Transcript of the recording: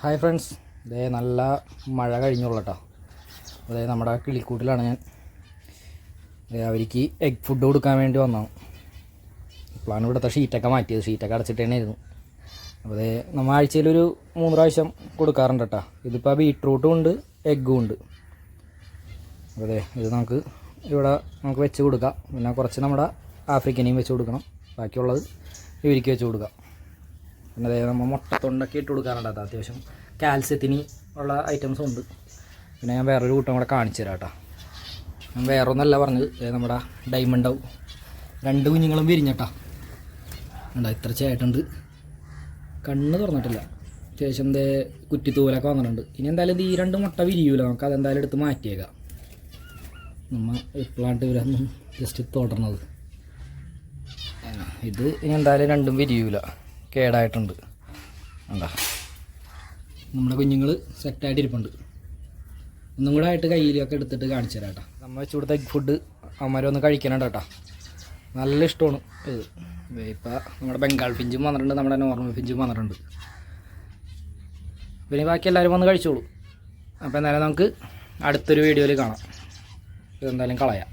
Hi friends ഇതേ നല്ല മഴ കഴിഞ്ഞുള്ളൂ കേട്ടോ അതേ നമ്മുടെ കിളിക്കൂട്ടിലാണ് ഞാൻ. അവർക്ക് എഗ് ഫുഡ് കൊടുക്കാൻ വേണ്ടി വന്നതാണ് ഇപ്പോഴാണ് ഇവിടുത്തെ ഷീറ്റൊക്കെ മാറ്റിയത്. ഷീറ്റൊക്കെ അടച്ചിട്ട് തന്നെയായിരുന്നു. അപ്പോൾ അതേ നമ്മൾ ആഴ്ചയിലൊരു മൂന്ന് പ്രാവശ്യം കൊടുക്കാറുണ്ട് കേട്ടോ ഇതിപ്പോൾ ബീട്രൂട്ടും ഉണ്ട് എഗ്ഗും ഉണ്ട്. അപ്പോൾ അതെ ഇത് നമുക്ക് ഇവിടെ നമുക്ക് വെച്ച് കൊടുക്കാം. പിന്നെ കുറച്ച് നമ്മുടെ ആഫ്രിക്കനെയും വെച്ച് കൊടുക്കണം. ബാക്കിയുള്ളത് ഇവർക്ക് വെച്ച് കൊടുക്കാം. പിന്നെ അതായത് നമ്മൾ മുട്ടത്തൊണ്ടൊക്കെ ഇട്ട് കൊടുക്കാറുണ്ട് അത് അത്യാവശ്യം കാൽസ്യത്തിന് ഉള്ള ഐറ്റംസും ഉണ്ട്. പിന്നെ ഞാൻ വേറൊരു കൂട്ടം കൂടെ കാണിച്ചു തരാം കേട്ടോ ഞാൻ വേറെ ഒന്നല്ല പറഞ്ഞത് നമ്മുടെ ഡയമണ്ടാവും രണ്ട് കുഞ്ഞുങ്ങളും വിരിഞ്ഞട്ടാ. ഉണ്ടാ ഇത്ര ചേട്ടുണ്ട് കണ്ണ് തുറന്നിട്ടില്ല. അത്യാവശ്യം എന്തേ കുറ്റിത്തൂലൊക്കെ വന്നിട്ടുണ്ട് ഇനി എന്തായാലും ഈ രണ്ട് മുട്ട വിരിയൂല. നമുക്ക് അതെന്തായാലും എടുത്ത് മാറ്റിയേക്കാം. നമ്മൾ ഇപ്പോഴാണ്ട് ഇവരൊന്നും ജസ്റ്റ് തുടർന്നത് ഇത് ഇനി എന്തായാലും രണ്ടും വിരിയൂല. കേടായിട്ടുണ്ട്. കണ്ടാ? നമ്മുടെ കുഞ്ഞുങ്ങൾ സെറ്റായിട്ടിരിപ്പുണ്ട് ഒന്നും കൂടെ ആയിട്ട് കയ്യിലൊക്കെ എടുത്തിട്ട് കാണിച്ചു തരാം കേട്ടോ. നമ്മൾ വെച്ച് കൊടുത്ത എഗ് ഫുഡ് അവന്മാരൊന്ന് കഴിക്കണം കേട്ടോ. നല്ല ഇഷ്ടമാണ് ഇത്. ഇപ്പം നമ്മുടെ ബംഗാൾ ഫിഞ്ചും വന്നിട്ടുണ്ട് നമ്മുടെ നോർമൽ ഫിഞ്ചും വന്നിട്ടുണ്ട്. പിന്നെ ബാക്കി എല്ലാവരും വന്ന് കഴിച്ചോളൂ. അപ്പോൾ എന്തായാലും നമുക്ക് അടുത്തൊരു വീഡിയോയിൽ കാണാം. ഇതെന്തായാലും കളയാം.